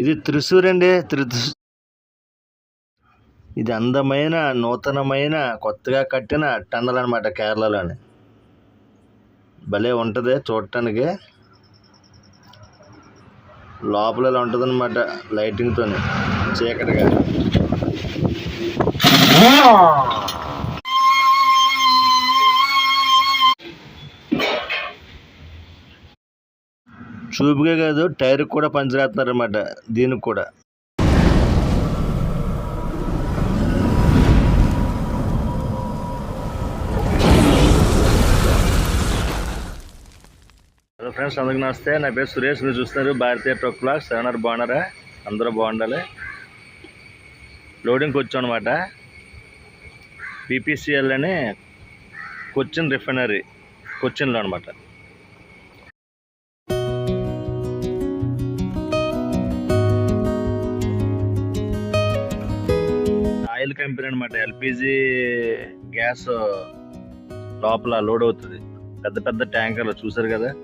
ఇది త్రిశూర్ అండి త్రి ఇది అందమైన నూతనమైన కొత్తగా కట్టిన టన్నల్ అనమాట కేరళలోని. భలే ఉంటుంది చూడటానికి. లోపల ఇలా ఉంటుంది అనమాట లైటింగ్తో చీకటిగా. చూపుగా కాదు టైర్ కూడా పంచరేస్తున్నారు అనమాట దీనికి కూడా. హలో ఫ్రెండ్స్ అందరికి నమస్తే. నా పేరు సురేష్ మీరు చూస్తున్నారు భారతీయ ట్రక్ క్లాక్ సెవెన్ బాగున్నారా అందరూ బాగుండాలి. లోడింగ్కి వచ్చాం అనమాట బీపీసీఎల్ అని కొచ్చిన్ రిఫైనరీ కొచ్చిన్లో అనమాట అనమాట ఎల్పిజి గ్యాస్ లోపల లోడ్ అవుతుంది. పెద్ద పెద్ద ట్యాంకర్లు చూసారు కదా?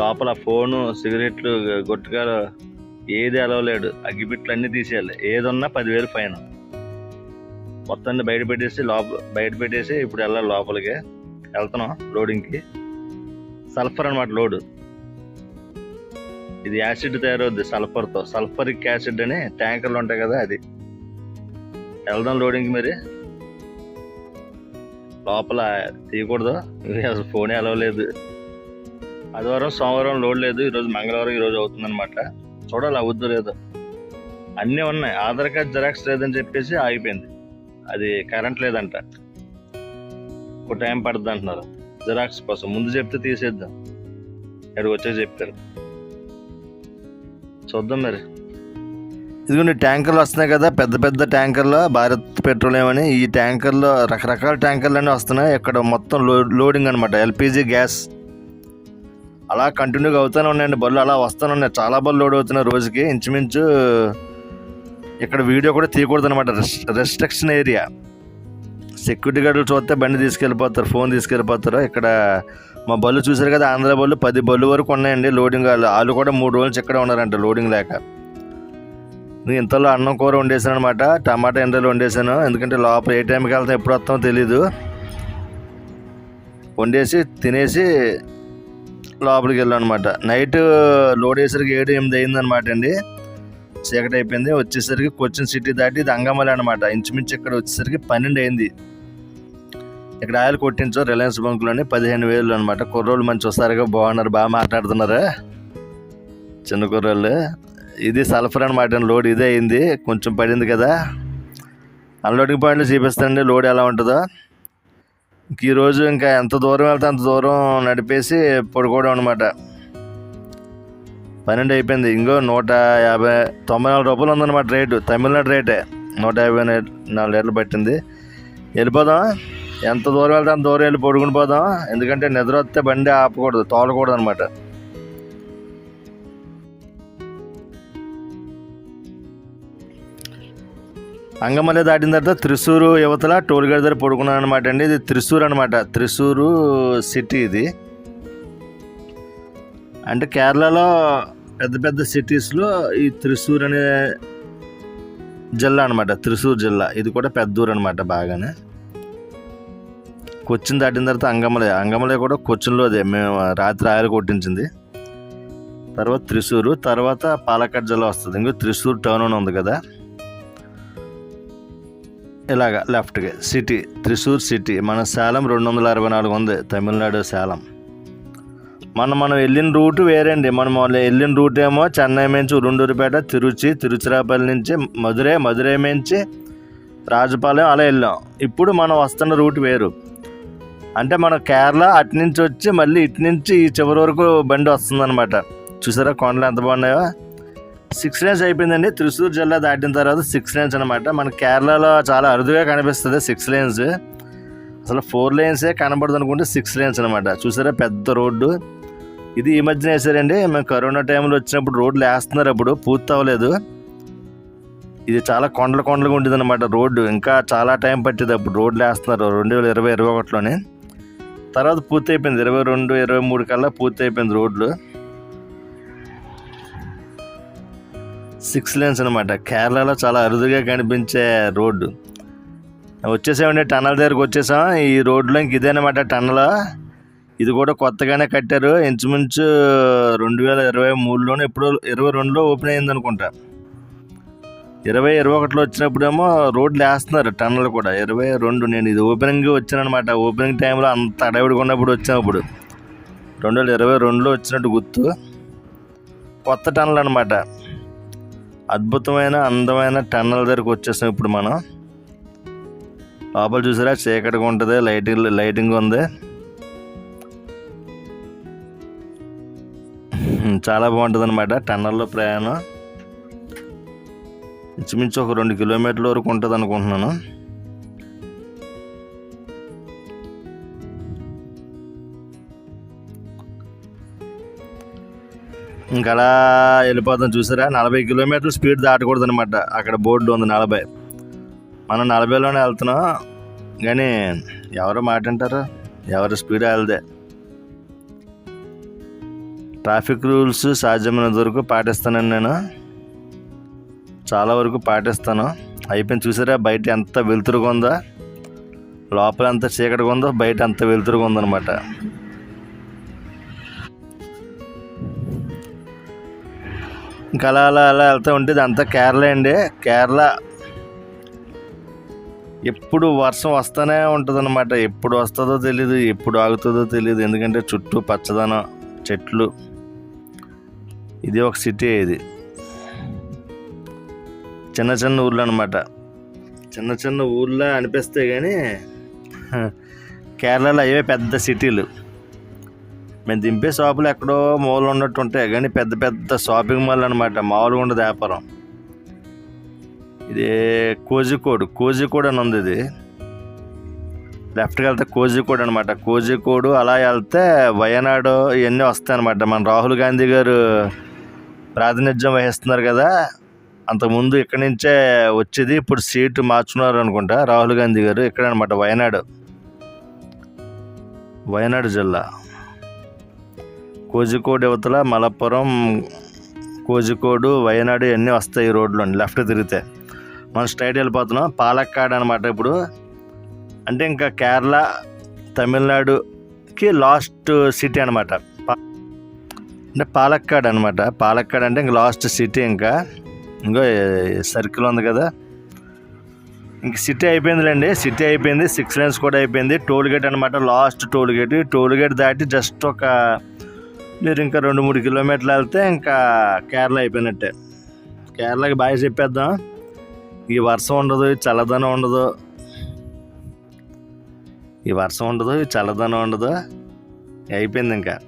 లోపల ఫోను సిగరెట్లు గుట్టకాలు ఏది అలవలేడు అగ్గిబిట్లు అన్నీ తీసేయాలి. ఏదున్నా పదివేలు ఫైన్. మొత్తాన్ని బయట పెట్టేసి లోపల బయట పెట్టేసి ఇప్పుడు వెళ్ళాలి లోపలికి. వెళ్తున్నాం లోడింగ్కి. సల్ఫర్ అనమాట లోడు. ఇది యాసిడ్ తయారవుద్ది సల్ఫర్తో. సల్ఫరిక్ యాసిడ్ అని ట్యాంకర్లు ఉంటాయి కదా అది. వెళ్దాం లోడింగ్కి మరి. లోపల తీయకూడదు. అసలు ఫోనే అలవలేదు ఆదివారం సోమవారం లోడ్ లేదు. ఈరోజు మంగళవారం ఈరోజు అవుతుందన్నమాట. చూడాలి అవద్దు లేదు. అన్నీ ఉన్నాయి. ఆధార్ కార్డ్ జెరాక్స్ లేదని చెప్పేసి ఆగిపోయింది. అది కరెంట్ లేదంట. ఒక టైం పడుతుంది అంటున్నారు. జిరాక్స్ కోసం. ముందు చెప్తే తీసేద్దాం. ఇక్కడికి వచ్చే చెప్పారు చూద్దాం మరి. ఇదిగోండి ట్యాంకర్లు వస్తున్నాయి కదా పెద్ద పెద్ద ట్యాంకర్లు భారత్ పెట్రోలియం అని ఈ ట్యాంకర్లో రకరకాల ట్యాంకర్లు అన్నీ వస్తున్నాయి. ఇక్కడ మొత్తం లో లోడింగ్ అనమాట ఎల్పిజి గ్యాస్. అలా కంటిన్యూగా అవుతూనే ఉన్నాయండి బళ్ళు అలా వస్తూనే ఉన్నాయి. చాలా బళ్ళు లోడ్ అవుతున్నాయి రోజుకి ఇంచుమించు ఇక్కడ వీడియో కూడా తీయకూడదు అనమాట రెస్ట్రిక్షన్ ఏరియా. సెక్యూరిటీ గార్డులు చూస్తే బండి తీసుకెళ్ళిపోతారు ఫోన్ తీసుకెళ్ళిపోతారు. ఇక్కడ మా బళ్ళు చూసారు కదా ఆంధ్ర బళ్ళు పది బళ్ళు వరకు ఉన్నాయండి లోడింగ్ వాళ్ళు. వాళ్ళు కూడా మూడు రోజులు ఇక్కడ ఇక్కడే ఉన్నారంట లోడింగ్ లేక. నేను ఇంతలో అన్నం కూర వండేసాను అనమాట టమాటా ఎండలు వండేసాను ఎందుకంటే లోపల ఏ టైంకి వెళ్తాం ఎప్పుడు వస్తామో తెలీదు. వండేసి తినేసి లోపలికి వెళ్ళాం అనమాట నైట్ లోడ్ వేసరికి ఏడు ఎనిమిది అయిందనమాట అండి. చీకటి అయిపోయింది. వచ్చేసరికి కొచ్చిన్ సిటీ దాటి ఇది అంగమలి అనమాట ఇంచుమించు ఇక్కడ వచ్చేసరికి పన్నెండు అయింది. ఇక్కడ ఆయిల్ కొట్టించో రిలయన్స్ బంకులోని పదిహేను వేలు అనమాట కుర్రోళ్ళు మంచి వస్తారుగా బాగున్నారు బాగా మాట్లాడుతున్నారా. చిన్న కుర్రోళ్ళు. ఇది సల్ఫర్ అనమాట లోడ్ ఇదే అయింది. కొంచెం పడింది కదా. అన్లోడింగ్ పాయింట్లు చూపిస్తానండి. లోడ్ ఎలా ఉంటుందో. ఇంక ఈరోజు ఇంకా ఎంత దూరం వెళ్తే అంత దూరం నడిపేసి పడుకోవడం అనమాట పన్నెండు అయిపోయింది. ఇంకో నూట యాభై తొంభై నాలుగు రూపాయలు ఉందన్నమాట రేటు. తమిళనాడు రేటే. నూట యాభై నాలుగు లీటర్లు పట్టింది. వెళ్ళిపోదాం ఎంత దూరం వెళ్తే అంత దూరం వెళ్ళి పడుకుని పోదాం ఎందుకంటే నిద్ర వస్తే బండి ఆపకూడదు తోలకూడదు అనమాట అంగమల్లి దాటిన తర్వాత త్రిశూరు యువతల టోల్ గేట్ దగ్గర పడుకున్నాను అనమాట అండి. ఇది త్రిశూర్ అనమాట త్రిశూరు సిటీ ఇది. అంటే కేరళలో పెద్ద పెద్ద సిటీస్లో ఈ త్రిశూర్ అనే జిల్లా అనమాట త్రిశూర్ జిల్లా. ఇది కూడా పెద్ద ఊరు అనమాట బాగానే. కొచ్చిన్ దాటిన తర్వాత అంగమలై అంగమలై కూడా కొచ్చిన్లోదే మేము రాత్రి ఆయిల్ కొట్టించింది. తర్వాత త్రిశూరు. తర్వాత పాలక్కాడ్ జిల్లా వస్తుంది. ఇంకో త్రిశూర్ టౌన్ అని ఉంది కదా. ఇలాగ లెఫ్ట్కి. సిటీ త్రిశూర్ సిటీ మన సేలం రెండు వందల అరవై నాలుగు ఉంది తమిళనాడు సేలం మనం మనం వెళ్ళిన రూట్ వేరే అండి మనం వెళ్ళిన రూట్ ఏమో చెన్నై నుంచి ఉరుండూరుపేట తిరుచి తిరుచిరాపల్లి నుంచి మధురై మధురై నుంచి రాజపాలెం అలా వెళ్ళాం. ఇప్పుడు మనం వస్తున్న రూట్ వేరు. అంటే మన కేరళ అటు నుంచి వచ్చి మళ్ళీ ఇటు నుంచి ఈ చివరి వరకు బండి వస్తుందన్నమాట. చూసారా కొండలు ఎంత బాగున్నాయో? సిక్స్ రేంజ్ అయిపోయిందండి. త్రిశూర్ జిల్లా దాటిన తర్వాత సిక్స్ లేన్స్ అనమాట మన కేరళలో చాలా అరుదుగా కనిపిస్తుంది సిక్స్ లేన్స్. అసలు ఫోర్ లేన్సే కనబడదు అనుకుంటే సిక్స్ లేన్స్ అనమాట చూసారా పెద్ద రోడ్డు. ఇది ఈ మధ్యన వేసారండి. మేము కరోనా టైంలో వచ్చినప్పుడు రోడ్లు వేస్తున్నారు అప్పుడు. పూర్తి అవ్వలేదు. ఇది చాలా కొండల కొండలుగా ఉండేది అనమాట రోడ్డు. ఇంకా చాలా టైం పట్టేది అప్పుడు రోడ్లు వేస్తున్నారు. రెండు వేల ఇరవై ఇరవై ఒకటిలోనే. తర్వాత పూర్తి అయిపోయింది. ఇరవై రెండు ఇరవై మూడు కల్లా పూర్తి అయిపోయింది రోడ్లు. సిక్స్ లేన్స్ అనమాట కేరళలో చాలా అరుదుగా కనిపించే రోడ్డు. వచ్చేసామండి టన్నల్ దగ్గరకు వచ్చేసాం. ఈ రోడ్లో ఇంక ఇదేనమాట టన్నల్. ఇది కూడా కొత్తగానే కట్టారు. ఇంచుమించు రెండు వేల ఇరవై మూడులోనే ఎప్పుడో ఇరవై రెండులో ఓపెన్ అయింది అనుకుంటా. ఇరవై ఇరవై ఒకటిలో వచ్చినప్పుడేమో రోడ్లు వేస్తున్నారు టన్నల్ కూడా. ఇరవై రెండు నేను ఇది ఓపెనింగ్ వచ్చానమాట ఓపెనింగ్ టైంలో అంత అడవిడిగా ఉన్నప్పుడు వచ్చినప్పుడు. రెండు వేల ఇరవై రెండులో వచ్చినట్టు గుర్తు. కొత్త టన్నల్ అనమాట అద్భుతమైన అందమైన టన్నల్ దగ్గరకు వచ్చేసాం ఇప్పుడు మనం. లోపల చూసారా? చీకటిగా ఉంటుంది లైటింగ్ లైటింగ్ ఉంది. చాలా బాగుంటుంది అనమాట టన్నల్లో ప్రయాణం. ఇంచుమించు ఒక రెండు కిలోమీటర్ల వరకు ఉంటుంది అనుకుంటున్నాను ఇంకా అలా వెళ్ళిపోతాం చూసారా? నలభై కిలోమీటర్లు స్పీడ్ దాటకూడదు అనమాట అక్కడ బోర్డు ఉంది నలభై. మనం నలభైలోనే వెళ్తున్నాం. కానీ ఎవరు మాట అంటారు ఎవరు స్పీడ్ వెళ్దే ట్రాఫిక్ రూల్స్ సాధ్యమైనంత వరకు పాటిస్తానండి నేను చాలా వరకు పాటిస్తాను. అయిపోయింది చూసారా? బయట ఎంత వెలుతురుగా ఉందో లోపల ఎంత చీకటిగా ఉందో బయట అంత వెలుతురుగా ఉందన్నమాట. ఇంకా అలా అలా అలా వెళ్తూ ఉంటే ఇదంతా కేరళ అండి. కేరళ ఎప్పుడు వర్షం వస్తూనే ఉంటుంది అనమాట ఎప్పుడు వస్తుందో తెలియదు ఎప్పుడు ఆగుతుందో తెలియదు ఎందుకంటే చుట్టూ పచ్చదనం చెట్లు. ఇది ఒక సిటీ ఇది. చిన్న చిన్న ఊర్లు అనమాట చిన్న చిన్న ఊర్లో అనిపిస్తాయి కానీ కేరళలో అవే పెద్ద సిటీలు మేము దింపే షాపులు ఎక్కడో మూలు ఉన్నట్టు ఉంటాయి కానీ పెద్ద పెద్ద షాపింగ్ మాల్ అనమాట మామూలుగా ఉండదు వ్యాపారం. ఇది కోజికోడ్. కోజికోడ్ అని ఉంది ఇది. లెఫ్ట్కి వెళ్తే కోజికోడ్ అనమాట కోజికోడ్ అలా వెళ్తే వయనాడు ఇవన్నీ వస్తాయి అనమాట మన రాహుల్ గాంధీ గారు ప్రాతినిధ్యం వహిస్తున్నారు కదా. అంతకుముందు ఇక్కడి నుంచే వచ్చేది ఇప్పుడు సీటు మార్చున్నారు అనుకుంటా. రాహుల్ గాంధీ గారు ఇక్కడ అనమాట వయనాడు. వయనాడు జిల్లా. కోజికోడ్ యువతల మలప్పురం కోజికోడు వయనాడు ఇవన్నీ వస్తాయి ఈ రోడ్లో లెఫ్ట్ తిరిగితే. మనం స్ట్రైట్ వెళ్ళిపోతున్నాం. పాలక్కాడ్ అనమాట ఇప్పుడు. అంటే ఇంకా కేరళ తమిళనాడుకి లాస్ట్ సిటీ అనమాట అంటే పాలక్కాడ్ అనమాట పాలక్కాడ్ అంటే ఇంకా లాస్ట్ సిటీ ఇంకా. ఇంకో సర్కిల్ ఉంది కదా. ఇంక సిటీ అయిపోయిందిలేండి. సిటీ అయిపోయింది సిక్స్ లైన్స్ కూడా అయిపోయింది. టోల్ గేట్ అనమాట last toll gate toll gate దాటి జస్ట్ ఒక మీరు ఇంకా రెండు మూడు కిలోమీటర్లు వెళ్తే ఇంకా కేరళ అయిపోయినట్టే. కేరళకి బాగా చెప్పేద్దాం. ఈ వర్షం ఉండదు చల్లదనం ఉండదు. ఈ వర్షం ఉండదు చల్లదనం ఉండదు. అయిపోయింది ఇంకా.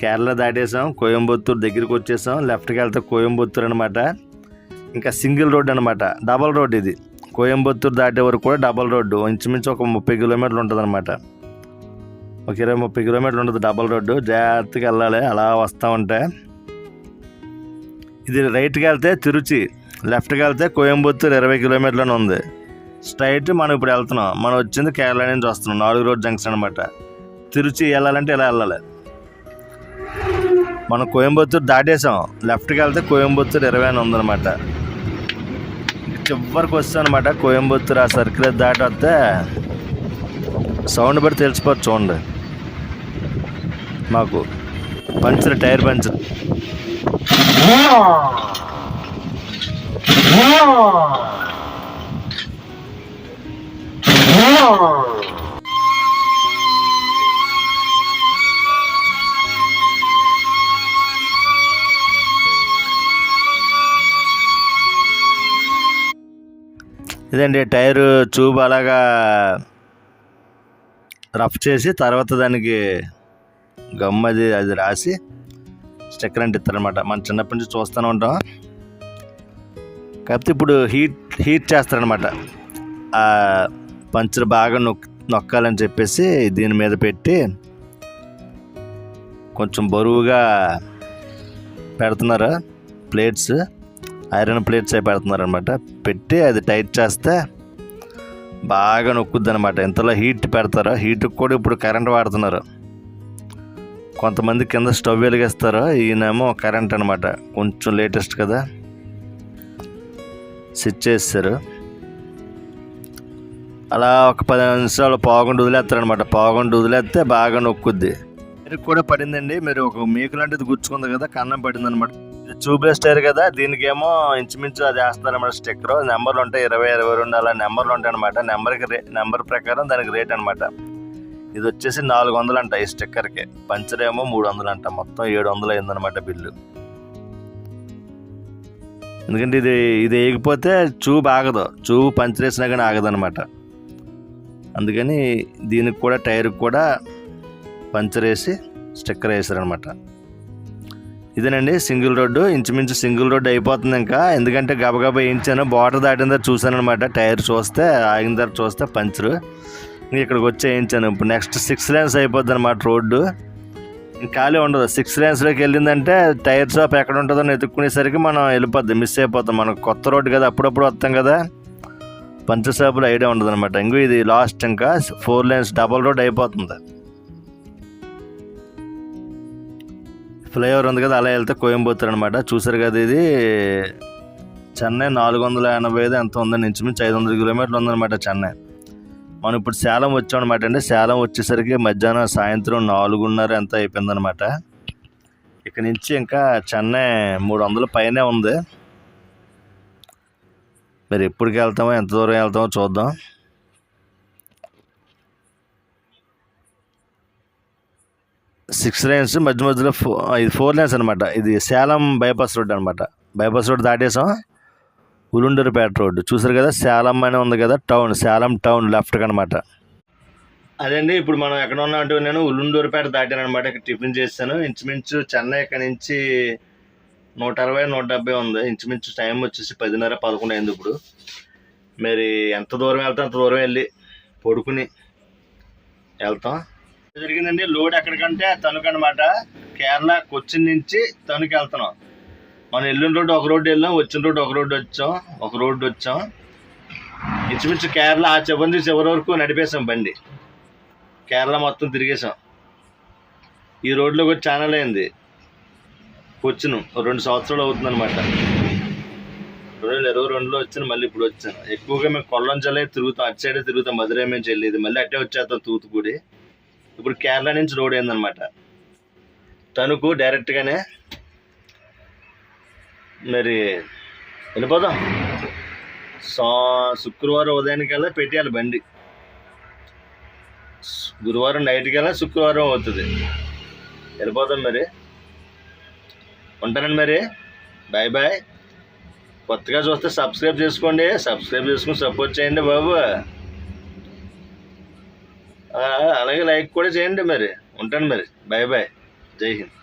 కేరళ దాటేసాం కోయంబత్తూరు దగ్గరికి వచ్చేసాం. లెఫ్ట్కి వెళ్తే కోయంబత్తూరు అనమాట ఇంకా సింగిల్ రోడ్ అనమాట డబల్ రోడ్ ఇది. కోయంబత్తూరు దాటే వరకు కూడా డబల్ రోడ్డు. ఇంచుమించు ఒక ముప్పై కిలోమీటర్లు ఉంటుంది అనమాట ఒక ఇరవై ముప్పై కిలోమీటర్లు ఉంటుంది డబల్ రోడ్డు జాగ్రత్తగా వెళ్ళాలి అలా వస్తూ ఉంటే. ఇది రైట్కి వెళ్తే తిరుచి లెఫ్ట్కి వెళ్తే కోయంబత్తూరు ఇరవై కిలోమీటర్లోనే ఉంది. స్ట్రైట్ మనం ఇప్పుడు వెళ్తున్నాం. మనం వచ్చింది కేరళ నుంచి వస్తున్నాం నాలుగు రోడ్ జంక్షన్ అనమాట తిరుచి వెళ్ళాలంటే ఇలా వెళ్ళాలి. మనం కోయంబత్తూరు దాటేసాం లెఫ్ట్కి వెళ్తే కోయంబత్తూరు ఇరవై అని ఉందన్నమాట. చివరికి వస్తాం అనమాట కోయంబత్తూరు ఆ సర్కిల్ దాటి వస్తే సౌండ్ బట్టి తెలిసిపోవచ్చు చూడండి. మాకు పంచర్ టైర్ పంచర్. ఇదండి టైరు చూపు అలాగా రఫ్ చేసి తర్వాత దానికి గమ్మది అది అది రాసి స్టిక్కర్ అంటే ఇస్తారనమాట మనం చిన్నప్పటి నుంచి చూస్తూనే ఉంటాం. కాకపోతే ఇప్పుడు హీట్ హీట్ చేస్తారనమాట ఆ పంచర్ బాగా నొక్ నొక్కాలని చెప్పేసి దీని మీద పెట్టి కొంచెం బరువుగా పెడుతున్నారు ప్లేట్స్. ఐరన్ ప్లేట్స్ అవి పెడుతున్నారు అనమాట పెట్టి అది టైట్ చేస్తే బాగా నొక్కుద్ది అనమాట ఇంతలో హీట్ పెడతారు. హీట్కి కూడా ఇప్పుడు కరెంట్ వాడుతున్నారు. కొంతమంది కింద స్టవ్ వెలిగేస్తారు ఈయనేమో కరెంట్ అనమాట కొంచెం లేటెస్ట్ కదా. స్విచ్ చేస్తారు అలా ఒక పది నిమిషాలు పావుగంట వదిలేస్తారనమాట పావుగంట వదిలేస్తే బాగా నొక్కుద్ది. మీరు కూడా పడిందండి. మీరు ఒక మేకు లాంటిది గుచ్చుకుంది కదా కన్నం పడింది అనమాట ట్యూబ్లెస్ కదా దీనికేమో ఇంచుమించు అది వేస్తున్నారన్నమాట స్టిక్కర్. నెంబర్లు ఉంటాయి ఇరవై ఇరవై రెండు అలా నెంబర్లు ఉంటాయి అనమాట నెంబర్కి రే నెంబర్ ప్రకారం దానికి రేట్ అనమాట ఇది వచ్చేసి నాలుగు వందలు అంట ఈ స్టిక్కర్కి. పంచర్ ఏమో మూడు వందలు అంట మొత్తం ఏడు వందలు అయిందనమాట బిల్లు. ఎందుకంటే ఇది ఇది వేయకపోతే చూపు ఆగదు. చూపు పంచర్ వేసినా కానీ ఆగదనమాట అందుకని దీనికి కూడా టైర్కి కూడా పంచర్ వేసి స్టిక్కర్ వేసారనమాట ఇదేనండి సింగిల్ రోడ్డు. ఇంచుమించు సింగిల్ రోడ్డు అయిపోతుంది ఇంకా. ఎందుకంటే గబగబా వేయించాను. బార్డర్ దాటిన తర్వాత చూశాను అనమాట టైర్ చూస్తే ఆగిన తర్వాత చూస్తే పంచరు. ఇక్కడికి వచ్చేయించాను ఇప్పుడు నెక్స్ట్ సిక్స్ లైన్స్ అయిపోద్ది అనమాట రోడ్డు. ఇంక ఖాళీ ఉండదు. సిక్స్ లైన్స్లోకి వెళ్ళిందంటే టైర్ షాప్ ఎక్కడ ఉంటుందో వెతుక్కునేసరికి మనం వెళ్ళిపోద్ది. మిస్ అయిపోతాం. మనకు కొత్త రోడ్డు కదా అప్పుడప్పుడు వస్తాం కదా. పంచర్ షాపులో ఐడియా ఉండదు అనమాట ఇంకో ఇది లాస్ట్ ఇంకా. ఫోర్ లైన్స్ డబల్ రోడ్ అయిపోతుంది. ఫ్లైఓవర్ ఉంది కదా అలా వెళ్తే కోయంబత్తూర్ అనమాట చూసారు కదా ఇది. చెన్నై నాలుగు వందల ఎనభై ఐదు ఎంత ఉందని ఇంచుమించు ఐదు వందల కిలోమీటర్లు ఉందన్నమాట చెన్నై. మనం ఇప్పుడు సేలం వచ్చాం అనమాట అండి. సేలం వచ్చేసరికి మధ్యాహ్నం సాయంత్రం నాలుగున్నర ఎంత అయిపోయిందనమాట ఇక్కడ నుంచి ఇంకా చెన్నై మూడు వందల పైనే ఉంది. మరి ఎప్పటికి వెళ్తామో ఎంత దూరం వెళ్తామో చూద్దాం. సిక్స్ లైన్స్ మధ్య మధ్యలో ఫో ఇది ఫోర్ లైన్స్ అనమాట ఇది సేలం బైపాస్ రోడ్ అనమాట బైపాస్ రోడ్ దాటేసాం. ఉలుండూరుపేట రోడ్డు. చూసారు కదా? శాలం అని ఉంది కదా టౌన్. సేలం టౌన్ లెఫ్ట్కి అనమాట అదండి ఇప్పుడు మనం ఎక్కడ ఉన్నాం అంటే నేను ఉల్లుండూరుపేట దాటాను అనమాట ఇక్కడ టిఫిన్ చేశాను. ఇంచుమించు చెన్నై ఇక్కడ నుంచి నూట అరవై నూట డెబ్బై ఉంది. ఇంచుమించు టైం వచ్చేసి పదిన్నర పదకొండు అయింది ఇప్పుడు. మరి ఎంత దూరం వెళ్తాం అంత దూరం వెళ్ళి పడుకుని వెళ్తాం. జరిగిందండి లోడ్ ఎక్కడికంటే తణుకు అనమాట కేరళ కొచ్చిన్ నుంచి తణుకు వెళ్తున్నాం. మనం వెళ్ళిన రోడ్డు ఒక రోడ్డు వెళ్ళాం వచ్చిన రోడ్డు ఒక రోడ్డు వచ్చాం ఒక రోడ్డు వచ్చాం. ఇంచుమించు కేరళ ఆ చివరి నుంచి చివరి వరకు నడిపేసాం బండి. కేరళ మొత్తం తిరిగేసాం ఈ రోడ్లో కూడా ఛానల్ అయింది. వచ్చిన. రెండు సంవత్సరాలు అవుతుంది అనమాట రెండు వేల ఇరవై రెండులో వచ్చాను మళ్ళీ ఇప్పుడు వచ్చాను ఎక్కువగా మేము కొల్లంచలే తిరుగుతాం. అటు సైడే తిరుగుతాం. మధురై నుంచి వెళ్ళేది మళ్ళీ అట్టే వచ్చేస్తాం తూతుకుడి. ఇప్పుడు కేరళ నుంచి రోడ్ అయిందనమాట తణుకు డైరెక్ట్గానే మరి వెళ్ళిపోదాం. సా శుక్రవారం ఉదయానికల్లా పెట్టేయాలి బండి. గురువారం నైట్కల్లా శుక్రవారం అవుతుంది. వెళ్ళిపోతాం మరి. ఉంటానండి మరి. Bye bye. కొత్తగా చూస్తే సబ్స్క్రైబ్ చేసుకోండి. సబ్స్క్రైబ్ చేసుకుని సపోర్ట్ చేయండి బాబు. అలాగే లైక్ కూడా చేయండి మరి. ఉంటాను మరి. Bye bye. జై హింద్.